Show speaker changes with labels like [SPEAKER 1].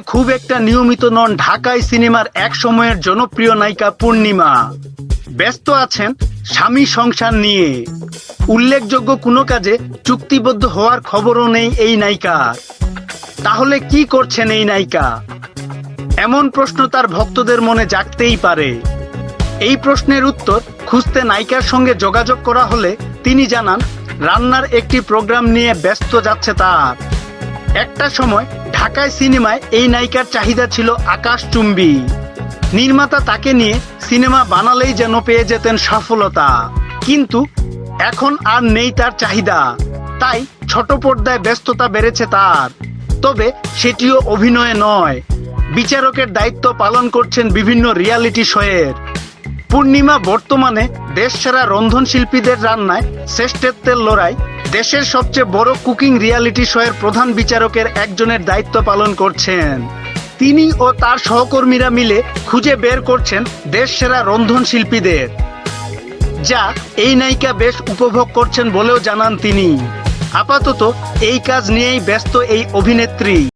[SPEAKER 1] খুব একটা নিয়মিত নন ঢাকায় সিনেমার এক সময়ের জনপ্রিয় নায়িকা পূর্ণিমা। ব্যস্ত আছেন স্বামী সংসার নিয়ে। উল্লেখযোগ্য কোনো কাজে চুক্তিবদ্ধ হওয়ার খবরও নেই এই নায়িকার তাহলে কি করছেন এই নায়িকা? এমন প্রশ্ন তার ভক্তদের মনে জাগতেই পারে। এই প্রশ্নের উত্তর খুঁজতে নায়িকার সঙ্গে যোগাযোগ করা হলে তিনি জানান, রান্নার একটি প্রোগ্রাম নিয়ে ব্যস্ত যাচ্ছে তার। একটা সময় ঢাকায় সিনেমায় এই নায়িকার চাহিদা ছিল আকাশচুম্বী। নির্মাতা তাকে নিয়ে সিনেমা বানালেই যেন পেয়ে যেতেন সফলতা। কিন্তু এখন আর নেই তার চাহিদা। তাই ছোট পর্দায় ব্যস্ততা বেড়েছে তার। তবে সেটিও অভিনয়ে নয়। বিচারকের দায়িত্ব পালন করছেন বিভিন্ন রিয়ালিটি শোয়ের। পূর্ণিমা বর্তমানে দেশসেরা রন্ধন শিল্পীদের রান্নায় শ্রেষ্ঠত্বের লড়াই। দেশের সবচেয়ে বড় কুকিং রিয়ালিটি শোয়ের প্রধান বিচারকের একজনের দায়িত্ব পালন করছেন। তিনি ও তার সহকর্মীরা মিলে খুঁজে বের করছেন দেশসেরা রন্ধন শিল্পীদের যা এই নায়িকা বেশ উপভোগ করছেন বলেও জানান তিনি। আপাতত এই কাজ নিয়েই ব্যস্ত এই অভিনেত্রী।